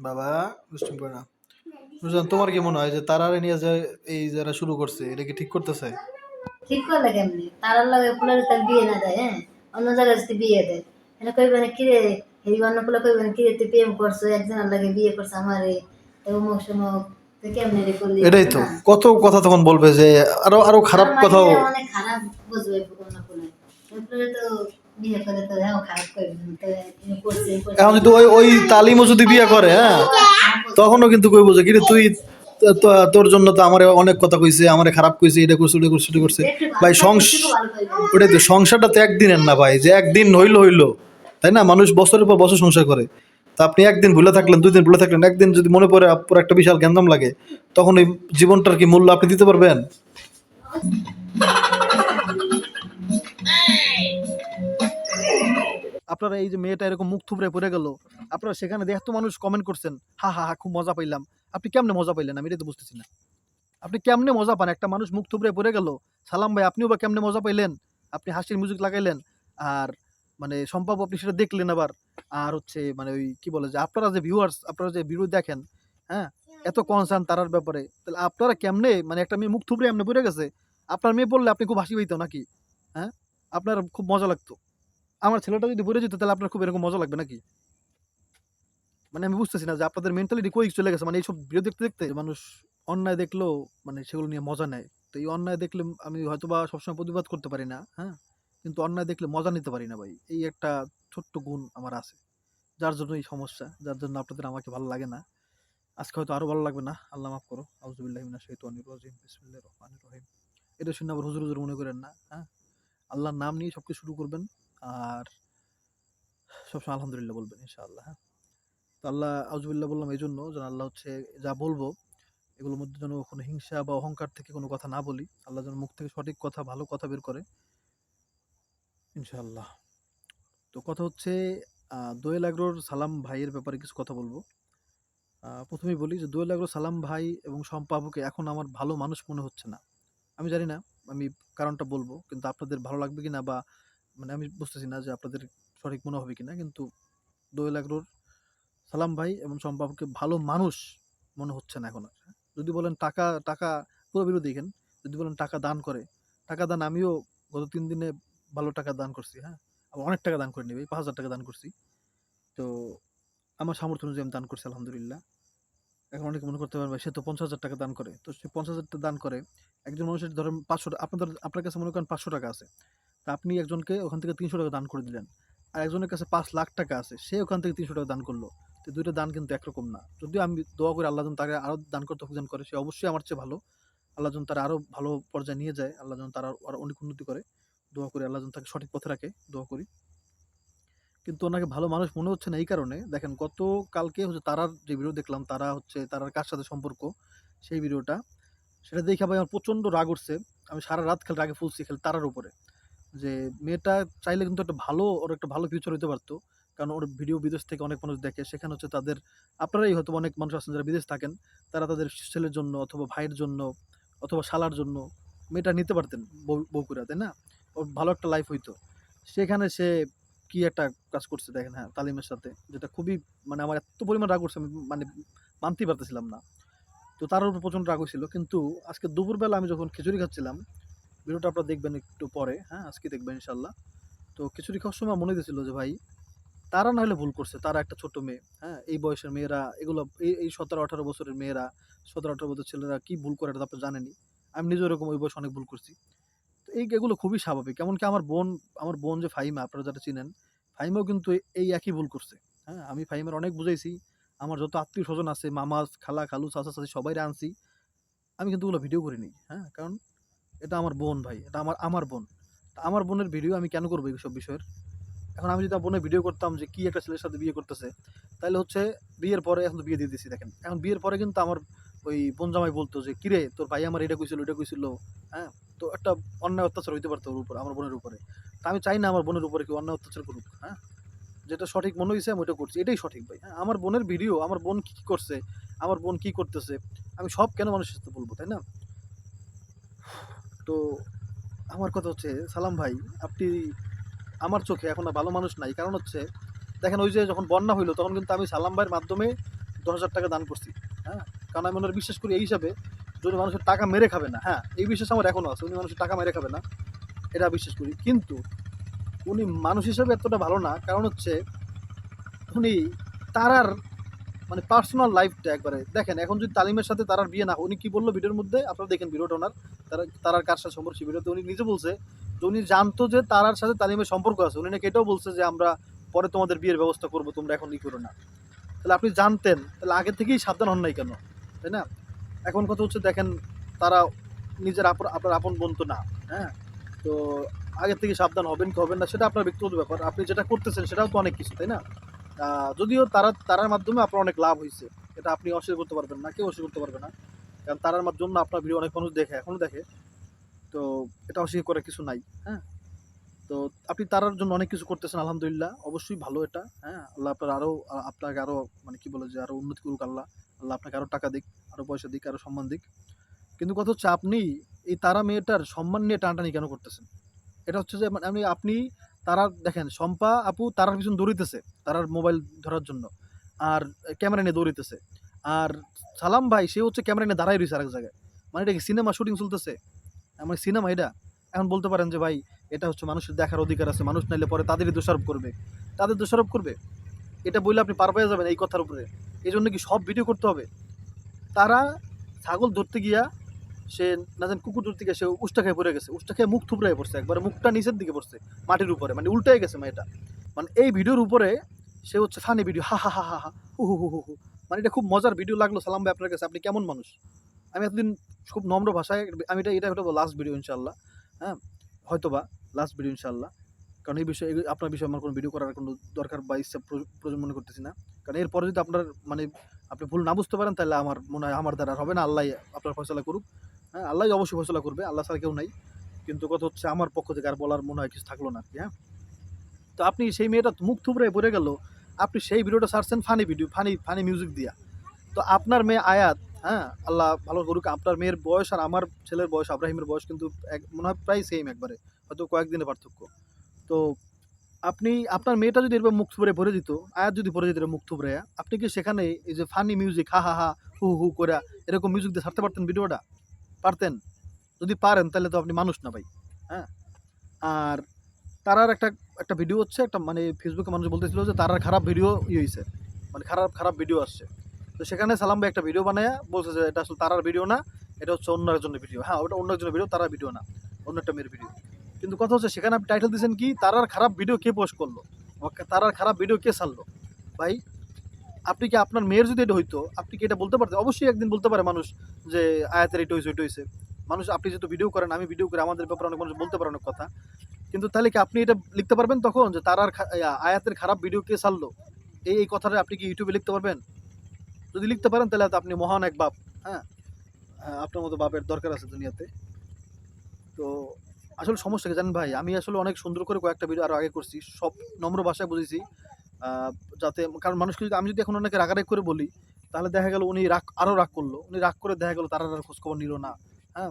বাবা দুষ্টুমি করে না বুঝলাম তোমার কি মনে হয় যে তারারে নিয়ে যে এই যারা শুরু করছে এটা কি ঠিক করতেছে? ঠিক করলে কেমনি? তারার লগে ফুলের তার বিয়ে না দেয় হ্যাঁ? অন্য জায়গায় যদি বিয়ে দেয় এটা কইবে না কিরে এই অন্য ফুলে কইবে না কিরে তুই প্রেম করছ একজনের লাগে বিয়ে করছ আমারে? তো অমুক সমুক এটাই তো। কত কথা তখন বলবে যে আরও আরও খারাপ কথাও অনেক খারাপ বুঝবে এখন যদি ওই ওই তালিমও যদি বিয়ে করে হ্যাঁ? তখনও কিন্তু কইব যে, কিরে তুই তোর জন্য তো আমার অনেক কথা কইছে, আমারে খারাপ কইছে, এটা করছে, ওটা করছে এটা করছে। ভাই, সংস ওটাই তো, সংসারটা তো একদিনের না ভাই, যে একদিন হইল হইল। তাই না? মানুষ বছরের পর বছর সংসার করে। তা আপনি একদিন ভুলে থাকলেন, দুই দিন ভুলে থাকলেন, একদিন যদি মনে পড়ে পুরো একটা বিশাল গ্যান্দাম লাগে, তখন ওই জীবনটার কি মূল্য আপনি দিতে পারবেন? আপনারা এই যে মেয়েটা এরকম মুখ থুবড়ে পড়ে গেল, আপনারা সেখানে এত মানুষ কমেন্ট করছেন, হা হা হা, খুব মজা পাইলাম। আপনি কেমনে মজা পাইলেন? আমি এটা তো বুঝতেছি না। আপনি কেমনে মজা পান? একটা মানুষ মুখ থুবড়ে পড়ে গেল, সালাম ভাই, আপনিও বা কেমনে মজা পাইলেন? আপনি হাসির মিউজিক লাগাইলেন, আর মানে সম্ভব আপনি সেটা দেখলেন আবার, আর হচ্ছে মানে ওই কি বলে যে আপনারা যে ভিউয়ার্স আপনারা যে ভিডিও দেখেন হ্যাঁ এত কনসার্ন তারার ব্যাপারে, তাহলে আপনারা কেমনে মানে একটা মেয়ে মুখ থুবড়ে এমনি পড়ে গেছে, আপনার মেয়ে বললে আপনি খুব হাসি পাইতো নাকি? হ্যাঁ আপনার খুব মজা লাগতো। আমার ছেলেটা যদি পড়ে যেত, তাহলে আপনার খুব এরকম মজা লাগবে নাকি? মানে আমি বুঝতেছি না যে আপনাদের মেন্টালিটি কই চলে গেছে? মানে এইসব ভিডিও দেখতে দেখতে মানুষ অন্যায় দেখলেও মানে সেগুলো নিয়ে মজা নেয়। তো এই অন্যায় দেখলে আমি হয়তো বা সবসময় প্রতিবাদ করতে পারি না হ্যাঁ? কিন্তু অন্যায় দেখলে মজা নিতে পারি না ভাই। এই একটা ছোট্ট গুণ আমার আছে। যার জন্য এই সমস্যা, যার জন্য আপনাদের আমাকে ভালো লাগে না। আজকে হয়তো আরও ভালো লাগবে না, আল্লাহ মাফ করো। আউজুবিল্লাহ মিনাশ শাইতানির রাজিম। বিসমিল্লাহির রহমানির রহিম। এটা শুনে আবার হুজুর হুজুর মনে করেন না হ্যাঁ? আল্লাহর নাম নিয়ে সবকিছু শুরু করবেন। আর সবসময় আলহামদুলিল্লাহ বলবেন, ইনশাআল্লাহ হ্যাঁ। তো আল্লাহ আউজুবিল্লাহ বললাম এই জন্য যেন আল্লাহ হচ্ছে যা বলব, এগুলোর মধ্যে যেন কোনো হিংসা বা অহংকার থেকে কোনো কথা না বলি, আল্লাহ যেন মুখ থেকে সঠিক কথা, ভালো কথা বের করে, ইনশাআল্লাহ। তো কথা হচ্ছে দোয়েল আগ্রোর সালাম ভাইয়ের ব্যাপারে কিছু কথা বলব। প্রথমেই বলি যে দোয়েল আগ্রো সালাম ভাই এবং সম্পাবকে এখন আমার ভালো মানুষ মনে হচ্ছে না। আমি জানি না, আমি কারণটা বলব, কিন্তু আপনাদের ভালো লাগবে কিনা বা মানে আমি বুঝতেছি না যে আপনাদের সঠিক মনে হবে কিনা, কিন্তু দোয়েল আগ্রোর সালাম ভাই এবং সম্পাবকে ভালো মানুষ মনে হচ্ছে না এখন আর। যদি বলেন টাকা টাকা পুরো বিরোধী দেখেন যদি বলেন টাকা দান করে, টাকা দান আমিও গত তিন দিনে ভালো টাকা দান করছি হ্যাঁ? আবার অনেক টাকা দান করে নিবি পাঁচ হাজার টাকা দান করছি। তো আমার সামর্থ্য অনুযায়ী আমি দান করছি, আলহামদুলিল্লাহ। এখন অনেকে মনে করতে পারবে, সে তো পঞ্চাশ হাজার টাকা দান করে। তো সে পঞ্চাশ হাজার টাকা দান করে, একজন মানুষের ধরেন পাঁচশো, আপনাদের, আপনার কাছে মনে করেন পাঁচশো টাকা আছে। তা আপনি একজনকে ওখান থেকে তিনশো টাকা দান করে দিলেন। আর একজনের কাছে পাঁচ লাখ টাকা আছে, সে ওখান থেকে তিনশো টাকা দান করল। তো দুইটা দান কিন্তু একরকম না। যদিও আমি দোয়া করে আল্লাহ তাকে আরও দান করতে অভিযান করে, সে অবশ্যই আমার চেয়ে ভালো। আল্লাহ যেন তারা আরও ভালো পর্যায়ে নিয়ে যায়, আল্লাহ যেন তারা আরও অনেক উন্নতি করে। দোয়া করে আল্লাহ তাকে সঠিক পথে রাখে, দোয়া করি। কিন্তু ওনাকে ভালো মানুষ মনে হচ্ছে না এই কারণে। দেখেন গত কালকে হচ্ছে তারার যে ভিডিও দেখলাম, তারা হচ্ছে তারার কার সাথে সম্পর্ক? সেই ভিডিওটা সেটা দেখে ভাই আমার প্রচণ্ড রাগ উঠছে। আমি সারা রাত খেলে রাগে ফুলছি খেলে তারার উপরে। যে মেয়েটা চাইলে কিন্তু একটা ভালো, ওর একটা ভালো ফিউচার হতে পারতো। কারণ ওর ভিডিও বিদেশ থেকে অনেক মানুষ দেখে, সেখানে হচ্ছে তাদের, আপনারাই হয়তো অনেক মানুষ আছেন যারা বিদেশ থাকেন, তারা তাদের ছেলের জন্য অথবা ভাইয়ের জন্য অথবা শালার জন্য মেয়েটা নিতে পারতেন বউ বউকুরা তাই না? ওর ভালো একটা লাইফ হইতো। সেখানে সে কি একটা কাজ করছে দেখেন হ্যাঁ তালিমের সাথে, যেটা খুবই মানে আমার এত পরিমাণ রাগ করছে, আমি মানে মানতেই পারতেছিলাম না। তো তার উপর প্রচণ্ড রাগ হয়েছিল কিন্তু আজকে দুপুরবেলা আমি যখন খিচুড়ি খাচ্ছিলাম ভিডিওটা আপনারা দেখবেন একটু পরে হ্যাঁ আজকে দেখবেন ইনশাল্লাহ তো খিচুড়ি খাওয়ার সময় মনে দিয়েছিল যে, ভাই, তারা না হলে ভুল করছে, তারা একটা ছোট মেয়ে হ্যাঁ এই বয়সের মেয়েরা, এগুলো, এই এই সতেরো, আঠারো বছরের মেয়েরা, সতেরো, আঠারো বছর ছেলেরা কী ভুল করে এটা তো আপনারা জানেনই। আমি নিজেও এরকম ওই বয়সে অনেক ভুল করছি। তো এই এগুলো খুবই স্বাভাবিক, এমনকি আমার বোন আমার বোন যে ফাইমা আপনারা যারা চিনেন ফাইমাও কিন্তু এই একই ভুল করছে হ্যাঁ আমি ফাইমার অনেক বুঝাইছি, আমার যত আত্মীয় স্বজন আছে মামা খালা, খালু, চাচা, চাচি সবাই আনছি, আমি কিন্তু ওগুলো ভিডিও করিনি হ্যাঁ কারণ এটা আমার বোন ভাই, এটা আমার আমার বোন। আমার বোনের ভিডিও আমি কেন করব এইসব বিষয়ের? এখন আমি যদি বোনের ভিডিও করতাম যে কি একটা ছেলের সাথে বিয়ে করতেছে তাহলে হচ্ছে বিয়ের পরে এখন তো বিয়ে দিয়ে দিছি, দেখেন। এখন বিয়ের পরে কিন্তু আমার ওই বোন জামাই বলতো যে, কিরে, তোর ভাই আমার এটা কইছিল এটা কইছিল। হ্যাঁ? তো একটা অন্যায় অত্যাচার হইতে পারতো ওর উপর, আমার বোনের উপরে। তা আমি চাই না আমার বোনের উপরে কেউ অন্যায় অত্যাচার করুক হ্যাঁ? যেটা সঠিক মনে হয়েছে আমি ওইটা করছি, এটাই সঠিক ভাই হ্যাঁ? আমার বোনের ভিডিও আমার বোন কী, কি করছে, আমার বোন কী করতেছে, আমি সব কেন মানুষের সাথে বলব, তাই না? তো আমার কথা হচ্ছে, সালাম ভাই, আপনি আমার চোখে এখন ভালো মানুষ নাই। কারণ হচ্ছে, দেখেন ওই যে যখন বন্যা হইল, তখন কিন্তু আমি সালাম ভাইয়ের মাধ্যমে দশ হাজার টাকা দান করছি হ্যাঁ? কারণ আমি ওনার বিশ্বাস করি এই হিসাবে যদি মানুষের টাকা মেরে খাবে না হ্যাঁ? এই বিশ্বাস আমার এখনও আছে, উনি মানুষের টাকা মেরে খাবে না, এটা বিশ্বাস করি। কিন্তু উনি মানুষ হিসাবে এতটা ভালো না, কারণ হচ্ছে উনি তারার মানে পার্সোনাল লাইফটা একবারে, দেখেন, এখন যদি তালিমের সাথে তারার বিয়ে না উনি কি বলল ভিডিওর মধ্যে? আপনারা দেখেন ভিডিওটা ওনার। তারা তারার কার সাথে সম্পর্ক সেই ভিডিওতে উনি নিজে বলছে। যে উনি জানতো যে তারার সাথে তালিমের সম্পর্ক আছে। উনি নাকি এটাও বলছে যে আমরা পরে তোমাদের বিয়ের ব্যবস্থা করব, তোমরা এখন ই করো না। তাহলে আপনি জানতেন, তাহলে আগে থেকেই সাবধান হন নাই কেন? তাই না? এখন কথা হচ্ছে দেখেন, তারা নিজের আপন, আপনার আপন বোন তো না হ্যাঁ? তো আগে থেকে সাবধান হবেন কি হবেন না, সেটা আপনার ব্যক্তিগত ব্যাপার। আপনি যেটা করতেছেন সেটাও তো অনেক কিছু, তাই না? যদিও তারা, তারার মাধ্যমে আপনার অনেক লাভ হয়েছে এটা আপনি অস্বীকার করতে পারবেন না, কেউ অস্বীকার করতে পারবে না। কারণ তারার জন্য আপনার ভিডিও অনেক মানুষ দেখে এখনও দেখে। তো এটা অস্বীকার করার কিছু নাই হ্যাঁ। তো আপনি তারার জন্য অনেক কিছু করতেছেন, আলহামদুলিল্লাহ। অবশ্যই ভালো এটা হ্যাঁ। আল্লাহ আপনার আরও আপনাকে আরও মানে কি বলে যে আরও উন্নতি করুক আল্লাহ। আল্লাহ আপনাকে আরও টাকা দিক আরও পয়সা দিক আরও সম্মান দিক। কিন্তু কথা হচ্ছে আপনি এই তারা মেয়েটার সম্মান নিয়ে টানটানি কেন করতেছেন? এটা হচ্ছে যে মানে আমি, আপনি তারা, দেখেন, শম্পা আপু তারার পিছন দৌড়িতেছে, তারার মোবাইল ধরার জন্য, আর ক্যামেরা নিয়ে দৌড়িতেছে। আর সালাম ভাই, সে হচ্ছে ক্যামেরা নিয়ে দাঁড়াই রয়েছে আরেক জায়গায়। মানে এটা কি সিনেমা শুটিং চলতেছে? আমার সিনেমা এটা? এখন বলতে পারেন যে ভাই, এটা হচ্ছে মানুষের দেখার অধিকার আছে, মানুষ নাইলে পরে তাদেরই দোষারোপ করবে। তাদের দোষারোপ করবে? এটা বললে আপনি পার পেয়ে যাবেন এই কথার উপরে। এই জন্য কি সব ভিডিও করতে হবে? তারা ছাগল ধরতে গিয়া সে না জানি কুকুর ধরতে গিয়ে সে উষ্টা খেয়ে পড়ে গেছে। উষ্টা খেয়ে মুখ থুবড়ে পড়ছে একবারে, মুখটা নিচের দিকে পড়ছে মাটির উপরে। মানে উল্টাই গেছে মেয়েটা। মানে এই ভিডিওর উপরে সে হচ্ছে ফানি ভিডিও হা হা হা, হু হু হু হু হু। মানে এটা খুব মজার ভিডিও লাগল, সালাম ভাই আপনার কাছে। আপনি কেমন মানুষ? আমি এতদিন খুব নম্র ভাষায়, আমি এটা এটা হয়তো লাস্ট ভিডিও ইনশাল্লাহ হ্যাঁ হয়তোবা লাস্ট ভিডিও ইনশাল্লাহ কারণ এই বিষয়ে আপনার বিষয়ে আমার কোনো ভিডিও করার কোনো দরকার বা ইচ্ছা প্র- প্রয়োজন মনে করতেছি না। কারণ এরপরে যদি আপনার মানে আপনি ভুল না বুঝতে পারেন, তাহলে আমার মনে হয় আমার দ্বারা হবে না। আল্লাহ আপনার ফয়সলা করুক। হ্যাঁ আল্লাহ অবশ্যই ফয়সলা করবে, আল্লাহ ছাড়া কেউ নাই। কিন্তু কথা হচ্ছে আমার পক্ষ থেকে আর বলার মনে হয় কিছু থাকল না আর কি হ্যাঁ। তো আপনি সেই মেয়েটা মুখ থুবড়ে পড়ে গেল আপনি সেই ভিডিওটা ছাড়ছেন funny video, funny funny music দিয়া। তো আপনার মেয়ে আয়াত হ্যাঁ আল্লাহ ভালো করুক, আপনার মেয়ের বয়স আর আমার ছেলের বয়স, আব্রাহিমের বয়স কিন্তু এক, মনে হয় প্রায় সেম একবারে, হয়তো কয়েকদিনের পার্থক্য। তো আপনি, আপনার মেয়েটা যদি এরকম মুখ থুবড়ে ভরে দিত, আয়াত যদি ভরে দিত মুখ থুবড়ে, আপনি কি সেখানে এই যে ফানি মিউজিক হা হা হা, হু হু করে এরকম মিউজিক দিয়ে ছাড়তে পারতেন ভিডিওটা? পারতেন? যদি পারেন, তাহলে তো আপনি মানুষ না ভাই হ্যাঁ? আর তারার একটা একটা ভিডিও হচ্ছে, একটা মানে ফেসবুকে মানুষ বলতেছিল যে তারার খারাপ ভিডিও ই হয়েছে মানে খারাপ খারাপ ভিডিও আসছে। তো সেখানে সালাম ভাই একটা ভিডিও বানায় বলছে যে এটা আসলে তারার ভিডিও না, এটা হচ্ছে অন্য একজনের ভিডিও হ্যাঁ ওটা অন্য একজনের ভিডিও তারার ভিডিও না, অন্য একটা মেয়ের ভিডিও কিন্তু কথা হচ্ছে, সেখানে আপনি টাইটেল দিয়েছেন কি, তারার খারাপ ভিডিও কে পোস্ট করল? তারার খারাপ ভিডিও কে ছাড়লো? ভাই, আপনি কি আপনার মেয়ের যদি এটা হইতো, আপনি কি এটা বলতে পারতেন? অবশ্যই একদিন বলতে পারে মানুষ যে আয়াতের এটা হয়েছে ওইটা হয়েছে মানুষ, আপনি যেহেতু ভিডিও করেন, আমি ভিডিও করে, আমাদের ব্যাপারে অনেক মানুষ বলতে পারে অনেক কথা। কিন্তু তাহলে কি আপনি এটা লিখতে পারবেন তখন? যে খা- ইয়া, আয়াতের খারাপ ভিডিও কে ছাড়লো? এই এই কথাটা আপনি কি ইউটিউবে লিখতে পারবেন? যদি লিখতে পারেন তাহলে আপনি মহান এক বাপ হ্যাঁ? আপনার মতো বাপের দরকার আছে দুনিয়াতে। তো আসলে সমস্যা কি জানেন ভাই? আমি আসলে অনেক সুন্দর করে কয়েকটা ভিডিও আরও আগে করছি সব নম্র ভাষায় বুঝেছি। যাতে কারণ মানুষকে যদি আমি যদি এখন অনেকে রাগারাগ করে বলি তাহলে দেখা গেল উনি রাগ আরও রাগ করল। উনি রাগ করে দেখা গেল তারা আর খোঁজখবর নিল না হ্যাঁ?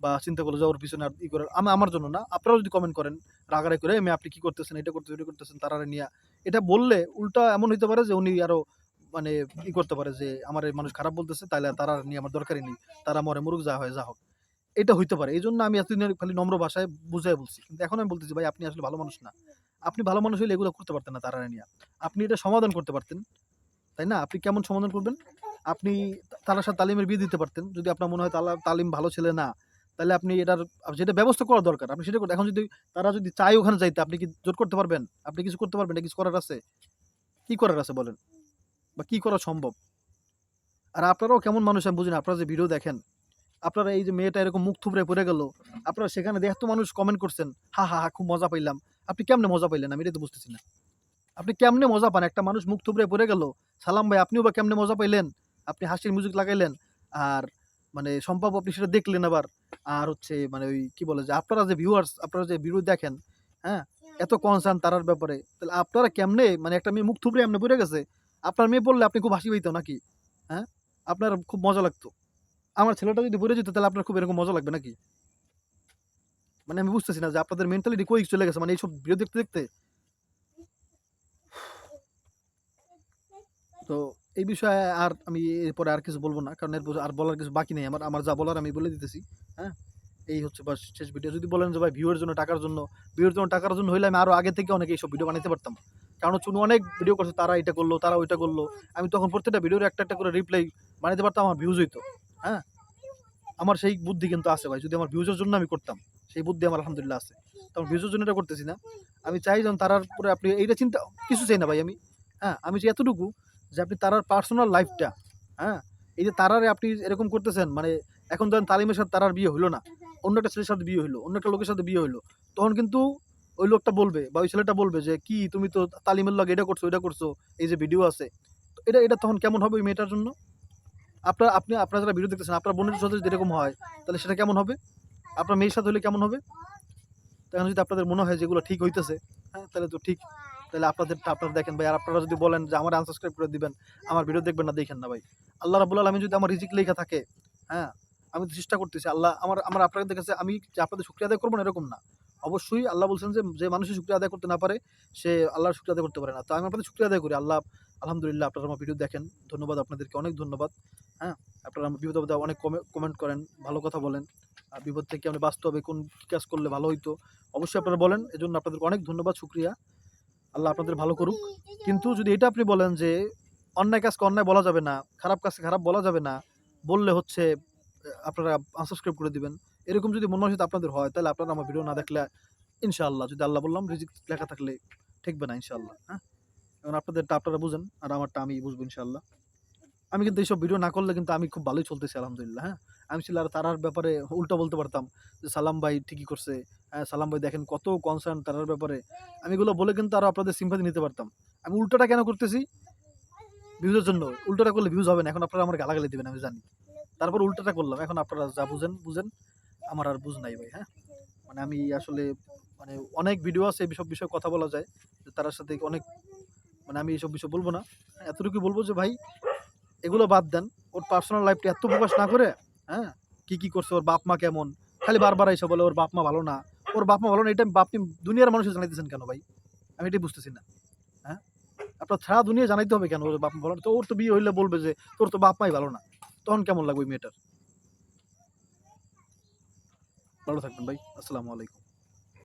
বা চিন্তা করল যে ওর পিছনে আর ই করে, আমি, আমার জন্য না। আপনারাও যদি কমেন্ট করেন, রাগারাগ করে আমি আপনি কী করতেছেন? এটা করতেছেন এটা করতেছেন, তারা নিয়ে। এটা বললে উল্টা এমন হইতে পারে যে উনি আরও মানে ই করতে পারে যে, আমার মানুষ খারাপ বলতেছে তাহলে তারা নিয়ে আমার দরকারই নেই। তারা মরে মুরুখ যা হয়, যা হোক। এটা হইতে পারে। এই জন্য আমি এতদিন খালি নম্র ভাষায় বুঝাই বলছি। কিন্তু এখন আমি বলতেছি, ভাই, আপনি আসলে ভালো মানুষ না। আপনি ভালো মানুষ হলে এগুলো করতে পারতেন না তারা নিয়ে। আপনি এটা সমাধান করতে পারতেন, তাই না? আপনি কেমন সমাধান করবেন? আপনি তার সাথে তালিমের বিয়ে দিতে পারতেন। যদি আপনার মনে হয় তালা, তালিম ভালো ছেলে না তাহলে আপনি এটার যেটা ব্যবস্থা করা দরকার। আপনি সেটা এখন যদি তারা যদি চায় ওখানে যাইতে, আপনি কি জোর করতে পারবেন? আপনি কিছু করতে পারবেন? কিছু করার আছে? কি করার আছে বলেন? বা কি করা সম্ভব? আর আপনারাও কেমন মানুষ আমি বুঝি না। আপনারা যে ভিডিও দেখেন, আপনারা এই যে মেয়েটা এরকম মুখ থুবড়ে পড়ে গেল, আপনারা সেখানে দেখতো মানুষ কমেন্ট করছেন, হা হা হা, খুব মজা পাইলাম। আপনি কেমনে মজা পাইলেন? আমি এটা তো বুঝতেছি না। আপনি কেমনে মজা পান? একটা মানুষ মুখ থুবড়ে পড়ে গেল, সালাম ভাই, আপনিও বা কেমনে মজা পাইলেন? আপনি হাসির মিউজিক লাগাইলেন, আর মানে সম্ভব আপনি সেটা দেখলেন আবার। আর হচ্ছে মানে ওই কি বলে যে আপনারা যে ভিউয়ার্স আপনারা যে ভিডিও দেখেন হ্যাঁ? এত কনসার্ন তারার ব্যাপারে। তাহলে আপনারা কেমনে মানে একটা মেয়ে মুখ থুবড়ে এমনি পড়ে গেছে, আপনার মেয়ে বললে আপনি খুব হাসি পাইতো নাকি? হ্যাঁ? আপনার খুব মজা লাগতো। আমার ছেলেটা যদি পড়ে যেত, তাহলে আপনার খুব এরকম মজা লাগবে নাকি? মানে আমি বুঝতেছি না যে আপনাদের মেন্টালিটি কই চলে গেছে মানে এইসব ভিডিও দেখতে দেখতে? তো এই বিষয়ে আর আমি এরপরে আর কিছু বলব না, কারণ এরপর আর বলার কিছু বাকি নেই। আমার আমার যা বলার আমি বলে দিতেছি হ্যাঁ? এই হচ্ছে বাস শেষ ভিডিও যদি বলেন যে, ভাই ভিউয়ের জন্য, টাকার জন্য ভিউয়ের জন্য টাকার জন্য হইলে আমি আরও আগে থেকে অনেক এইসব ভিডিও বানাতে পারতাম। কারণ হচ্ছে অনেক ভিডিও করছে, তারা এটা করল, তারা ওইটা করল। আমি তখন প্রত্যেকটা ভিডিওর একটা একটা করে রিপ্লাই বানাতে পারতাম, আমার ভিউজ হইতো হ্যাঁ? আমার সেই বুদ্ধি কিন্তু আছে, ভাই। যদি আমার ভিউজের জন্য আমি করতাম, সেই বুদ্ধি আমার আলহামদুলিল্লাহ আছে। তখন ভিউজের জন্য এটা করতেছি না। আমি চাই যেন তারার পরে আপনি এইটা চিন্তা কিছু চাই না, ভাই, আমি হ্যাঁ? আমি যে এতটুকু যে আপনি তারার পার্সোনাল লাইফটা হ্যাঁ? এই যে তারারে আপনি এরকম করতেছেন মানে এখন ধরেন তালিমের সাথে তারার বিয়ে হলো না, অন্য একটা ছেলের সাথে বিয়ে হলো অন্য একটা লোকের সাথে বিয়ে হলো তখন কিন্তু ওই লোকটা বলবে বা ওই ছেলেটা বলবে যে, কি তুমি তো তালিমের লগে এটা করছ এটা করছ, এই যে ভিডিও আছে। তো এটা এটা তখন কেমন হবে ওই মেয়েটার জন্য? আপনার, আপনি, আপনারা যারা ভিডিও দেখতেছেন, আপনার বোনের সাথে যদি এরকম হয়, তাহলে সেটা কেমন হবে? আপনার মেয়ের সাথে হলে কেমন হবে? তখন যদি আপনাদের মনে হয় যেগুলো ঠিক হইতেছে হ্যাঁ তাহলে তো ঠিক। তাহলে আপনাদের, আপনারা দেখেন ভাই, আর আপনারা যদি বলেন যে আমার আনসাবস্ক্রাইব করে দিবেন, আমার ভিডিও দেখবেন না, দেখেন না ভাই। আল্লাহ রাবুল আলমী যদি আমার রিজিক লেখা থাকে হ্যাঁ আমি তো চেষ্টা করতেছি, আল্লাহ আমার আমার আপনাদের কাছে আমি যে আপনাদের শুক্রিয়া আদায় করব না, এরকম না। অবশ্যই আল্লাহ বলছেন যে যে মানুষের শুক্রিয়া আদায় করতে না পারে, সে আল্লাহর শুক্রিয়া আদায় করতে পারে না। তো আমি আপনাদের শুক্রিয়া আদায় করি, আল্লাহ, আলহামদুলিল্লাহ, আপনারা আমার ভিডিও দেখেন, ধন্যবাদ আপনাদেরকে, অনেক ধন্যবাদ হ্যাঁ আপনারা আমার বিপদ অনেক কমেন্ট করেন, ভালো কথা বলেন বিপদ থেকে আমি বাস্তবে কোন কাজ করলে ভালো হইতো, অবশ্যই আপনারা বলেন, এজন্য আপনাদেরকে অনেক ধন্যবাদ, শুক্রিয়া। আল্লাহ আপনাদের ভালো করুক। কিন্তু যদি এটা আপনি বলেন যে অন্যায় কাজকে অন্যায় বলা যাবে না, খারাপ কাজকে খারাপ বলা যাবে না, বললে হচ্ছে আপনারা আনসাবস্ক্রাইব করে দিবেন। এরকম যদি মন হয় আপনাদের হয়, তাহলে আপনারা আমার ভিডিও না দেখলে ইনশাআল্লাহ। যদি আল্লাহ বললাম রিজিক লেখা থাকলে ঠেকবে না ইনশাআল্লাহ হ্যাঁ? এখন আপনাদেরটা আপনারা বুঝেন, আর আমারটা আমি বুঝব ইনশাআল্লাহ। আমি কিন্তু এইসব ভিডিও না করলে কিন্তু আমি খুব ভালোই চলতেছি, আলহামদুলিল্লাহ হ্যাঁ? আমি ছিল আর তারার ব্যাপারে উল্টা বলতে পারতাম যে, সালাম ভাই ঠিকই করছে হ্যাঁ সালাম ভাই দেখেন কত কনসার্ন তারার ব্যাপারে। আমি এগুলো বলে কিন্তু আরও আপনাদের সিম্পাতি নিতে পারতাম। আমি উল্টোটা কেন করতেছি? ভিউজের জন্য। উল্টোটা করলে ভিউজ হবে না। এখন আপনারা আমার গালাগালি দেবেন, আমি জানি। তারপর উল্টোটা করলাম। এখন আপনারা যা বুঝেন বুঝেন। আমার আর বুঝ নাই ভাই হ্যাঁ? মানে আমি আসলে মানে অনেক ভিডিও আছে, এই সব বিষয়ে কথা বলা যায়। তার সাথে অনেক মানে আমি এইসব বিষয় বলব না। এতটুকু বলব যে ভাই এগুলো বাদ দেন। ওর পার্সোনাল লাইফটা এত প্রকাশ না করে হ্যাঁ? কি কি করছে, ওর বাপ মা কেমন? খালি বারবার এসে বলে, ওর বাপ মা ভালো না। ওর বাপ মা ভালো না, এটা বাপ দুনিয়ার মানুষের জানাইতেছেন কেন ভাই? আমি এটাই বুঝতেছি না হ্যাঁ? আপনার সারা দুনিয়া জানাইতে হবে কেন ওর বাপ মা ভালো না? তো ওর তো বিয়ে হইলে বলবে যে, তোর তো বাপ মাই ভালো না। তখন কেমন লাগবে ওই মেয়েটার? ভালো থাকবেন ভাই। আসসালামু আলাইকুম।